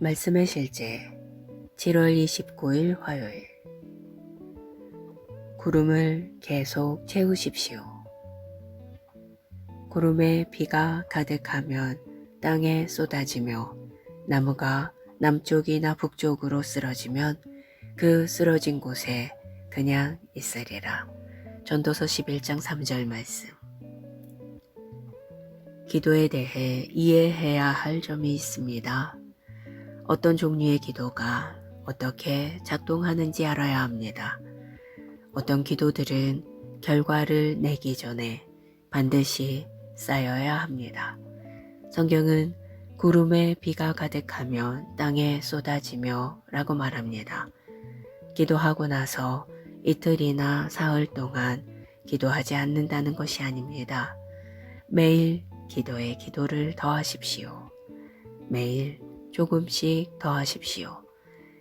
말씀의 실제 7월 29일 화요일 구름을 계속 채우십시오. 구름에 비가 가득하면 땅에 쏟아지며 나무가 남쪽이나 북쪽으로 쓰러지면 그 쓰러진 곳에 그냥 있으리라. 전도서 11장 3절 말씀. 기도에 대해 이해해야 할 점이 있습니다. 어떤 종류의 기도가 어떻게 작동하는지 알아야 합니다. 어떤 기도들은 결과를 내기 전에 반드시 쌓여야 합니다. 성경은 구름에 비가 가득하면 땅에 쏟아지며 라고 말합니다. 기도하고 나서 이틀이나 사흘 동안 기도하지 않는다는 것이 아닙니다. 매일 기도에 기도를 더하십시오. 매일 조금씩 더하십시오.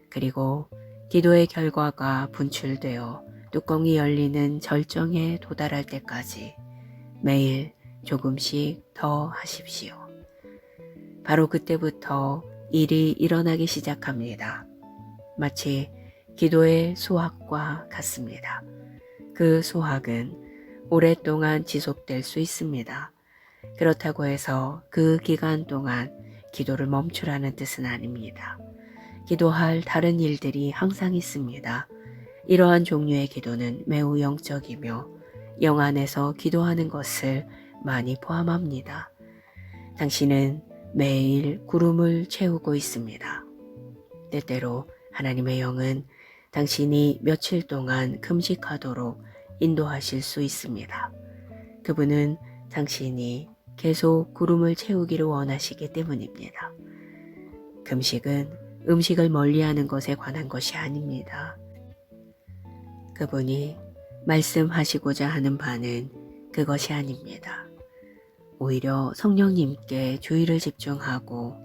그리고 기도의 결과가 분출되어 뚜껑이 열리는 절정에 도달할 때까지 매일 조금씩 더 하십시오. 바로 그때부터 일이 일어나기 시작합니다. 마치 기도의 수확과 같습니다. 그 수확은 오랫동안 지속될 수 있습니다. 그렇다고 해서 그 기간 동안 기도를 멈추라는 뜻은 아닙니다. 기도할 다른 일들이 항상 있습니다. 이러한 종류의 기도는 매우 영적이며 영 안에서 기도하는 것을 많이 포함합니다. 당신은 매일 구름을 채우고 있습니다. 때때로 하나님의 영은 당신이 며칠 동안 금식하도록 인도하실 수 있습니다. 그분은 당신이 계속 구름을 채우기를 원하시기 때문입니다. 금식은 음식을 멀리하는 것에 관한 것이 아닙니다. 그분이 말씀하시고자 하는 바는 그것이 아닙니다. 오히려 성령님께 주의를 집중하고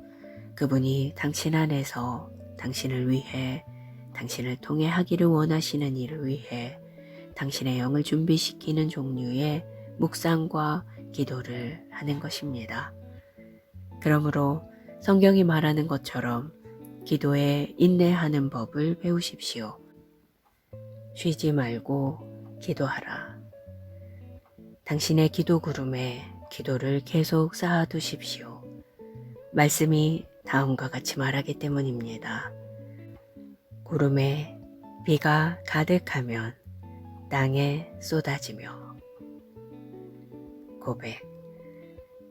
그분이 당신 안에서 당신을 위해 당신을 통해 하기를 원하시는 일을 위해 당신의 영을 준비시키는 종류의 묵상과 기도를 하는 것입니다. 그러므로 성경이 말하는 것처럼 기도에 인내하는 법을 배우십시오. 쉬지 말고 기도하라. 당신의 기도 구름에 기도를 계속 쌓아두십시오. 말씀이 다음과 같이 말하기 때문입니다. 구름에 비가 가득하면 땅에 쏟아지며 고백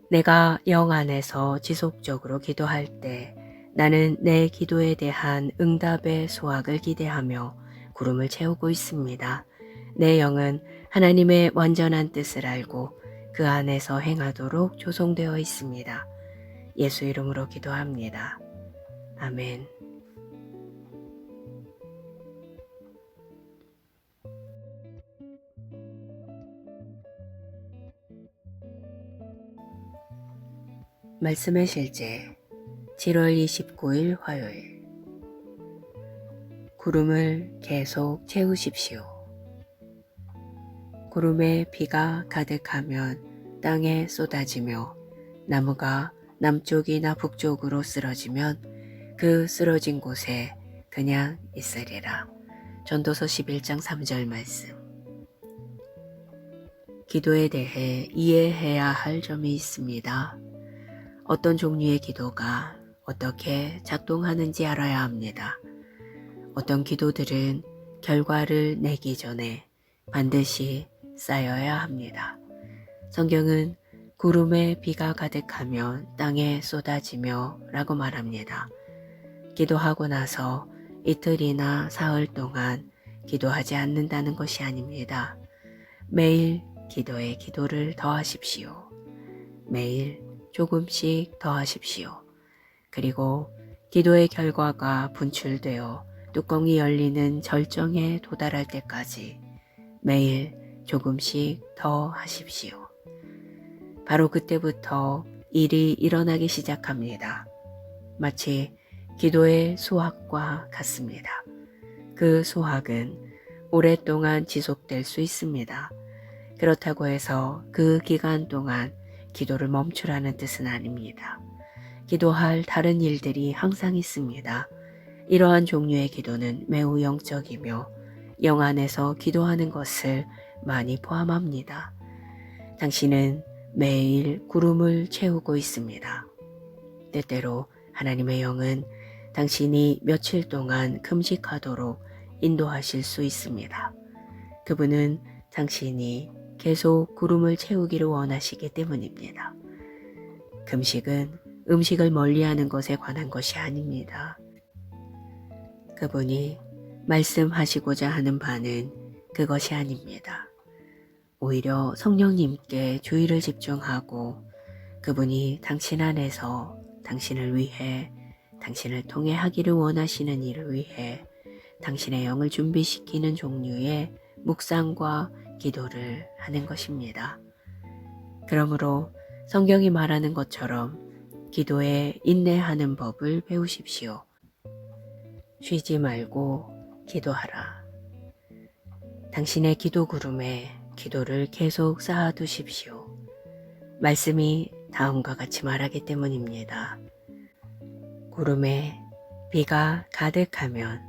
내가 영 안에서 지속적으로 기도할 때 나는 내 기도에 대한 응답의 소확을 기대하며 구름을 채우고 있습니다. 내 영은 하나님의 완전한 뜻을 알고 그 안에서 행하도록 조성되어 있습니다. 예수 이름으로 기도합니다. 아멘. 말씀의 실제 7월 29일 화요일 구름을 계속 채우십시오. 구름에 비가 가득하면 땅에 쏟아지며 나무가 남쪽이나 북쪽으로 쓰러지면 그 쓰러진 곳에 그냥 있으리라. 전도서 11장 3절 말씀. 기도에 대해 이해해야 할 점이 있습니다. 어떤 종류의 기도가 어떻게 작동하는지 알아야 합니다. 어떤 기도들은 결과를 내기 전에 반드시 쌓여야 합니다. 성경은 구름에 비가 가득하면 땅에 쏟아지며 라고 말합니다. 기도하고 나서 이틀이나 사흘 동안 기도하지 않는다는 것이 아닙니다. 매일 기도에 기도를 더하십시오. 매일 조금씩 더하십시오. 그리고 기도의 결과가 분출되어 뚜껑이 열리는 절정에 도달할 때까지 매일 조금씩 더 하십시오. 바로 그때부터 일이 일어나기 시작합니다. 마치 기도의 수확과 같습니다. 그 수확은 오랫동안 지속될 수 있습니다. 그렇다고 해서 그 기간 동안 기도를 멈추라는 뜻은 아닙니다. 기도할 다른 일들이 항상 있습니다. 이러한 종류의 기도는 매우 영적이며 영 안에서 기도하는 것을 많이 포함합니다. 당신은 매일 구름을 채우고 있습니다. 때때로 하나님의 영은 당신이 며칠 동안 금식하도록 인도하실 수 있습니다. 그분은 당신이 계속 구름을 채우기를 원하시기 때문입니다. 금식은 음식을 멀리하는 것에 관한 것이 아닙니다. 그분이 말씀하시고자 하는 바는 그것이 아닙니다. 오히려 성령님께 주의를 집중하고 그분이 당신 안에서 당신을 위해 당신을 통해 하기를 원하시는 일을 위해 당신의 영을 준비시키는 종류의 묵상과 기도를 하는 것입니다. 그러므로 성경이 말하는 것처럼 기도에 인내하는 법을 배우십시오. 쉬지 말고 기도하라. 당신의 기도 구름에 기도를 계속 쌓아두십시오. 말씀이 다음과 같이 말하기 때문입니다. 구름에 비가 가득하면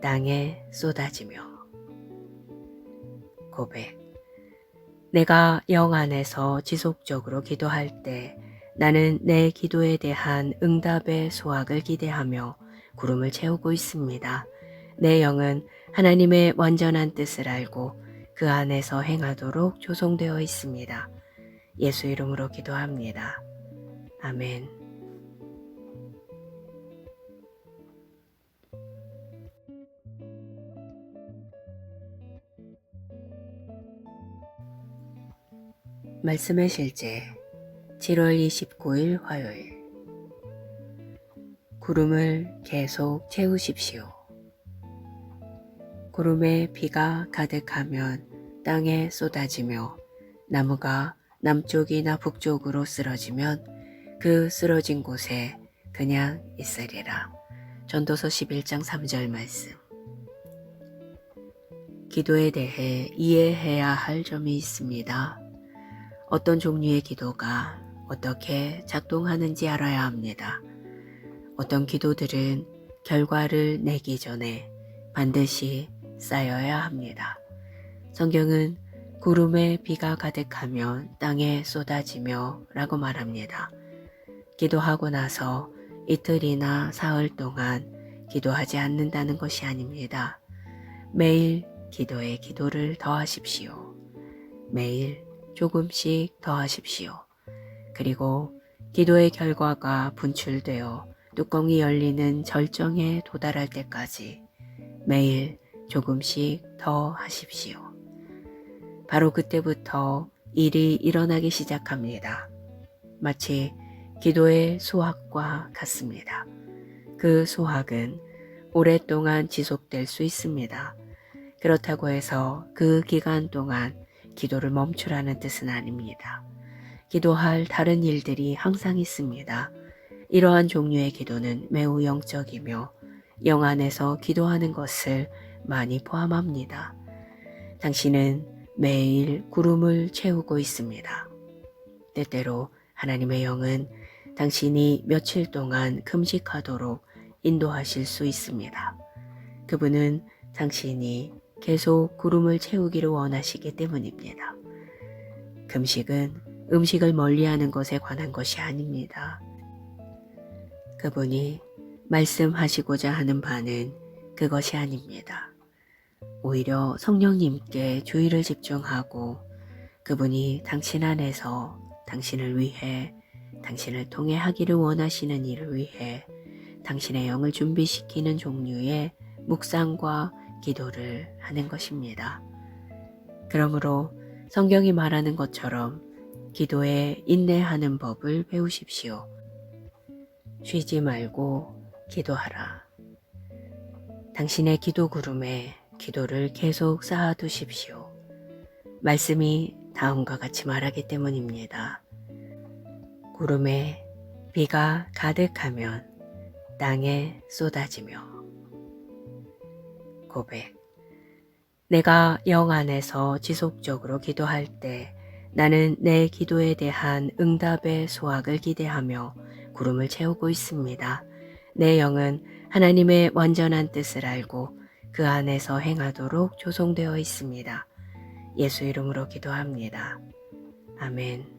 땅에 쏟아지며 고백 내가 영 안에서 지속적으로 기도할 때 나는 내 기도에 대한 응답의 수확을 기대하며 구름을 채우고 있습니다. 내 영은 하나님의 완전한 뜻을 알고 그 안에서 행하도록 조성되어 있습니다. 예수 이름으로 기도합니다. 아멘. 말씀의 실제 7월 29일 화요일 구름을 계속 채우십시오. 구름에 비가 가득하면 땅에 쏟아지며 나무가 남쪽이나 북쪽으로 쓰러지면 그 쓰러진 곳에 그냥 있으리라. 전도서 11장 3절 말씀. 기도에 대해 이해해야 할 점이 있습니다. 어떤 종류의 기도가 어떻게 작동하는지 알아야 합니다. 어떤 기도들은 결과를 내기 전에 반드시 쌓여야 합니다. 성경은 구름에 비가 가득하면 땅에 쏟아지며 라고 말합니다. 기도하고 나서 이틀이나 사흘 동안 기도하지 않는다는 것이 아닙니다. 매일 기도에 기도를 더하십시오. 매일 조금씩 더하십시오. 그리고 기도의 결과가 분출되어 뚜껑이 열리는 절정에 도달할 때까지 매일 조금씩 더 하십시오. 바로 그때부터 일이 일어나기 시작합니다. 마치 기도의 수확과 같습니다. 그 수확은 오랫동안 지속될 수 있습니다. 그렇다고 해서 그 기간 동안 기도를 멈추라는 뜻은 아닙니다. 기도할 다른 일들이 항상 있습니다. 이러한 종류의 기도는 매우 영적이며 영 안에서 기도하는 것을 많이 포함합니다. 당신은 매일 구름을 채우고 있습니다. 때때로 하나님의 영은 당신이 며칠 동안 금식하도록 인도하실 수 있습니다. 그분은 당신이 계속 구름을 채우기를 원하시기 때문입니다. 금식은 음식을 멀리하는 것에 관한 것이 아닙니다. 그분이 말씀하시고자 하는 바는 그것이 아닙니다. 오히려 성령님께 주의를 집중하고 그분이 당신 안에서 당신을 위해 당신을 통해 하기를 원하시는 일을 위해 당신의 영을 준비시키는 종류의 묵상과 기도를 하는 것입니다. 그러므로 성경이 말하는 것처럼 기도에 인내하는 법을 배우십시오. 쉬지 말고 기도하라. 당신의 기도 구름에 기도를 계속 쌓아두십시오. 말씀이 다음과 같이 말하기 때문입니다. 구름에 비가 가득하면 땅에 쏟아지며 고백 내가 영 안에서 지속적으로 기도할 때 나는 내 기도에 대한 응답의 소확을 기대하며 구름을 채우고 있습니다. 내 영은 하나님의 완전한 뜻을 알고 그 안에서 행하도록 조성되어 있습니다. 예수 이름으로 기도합니다. 아멘.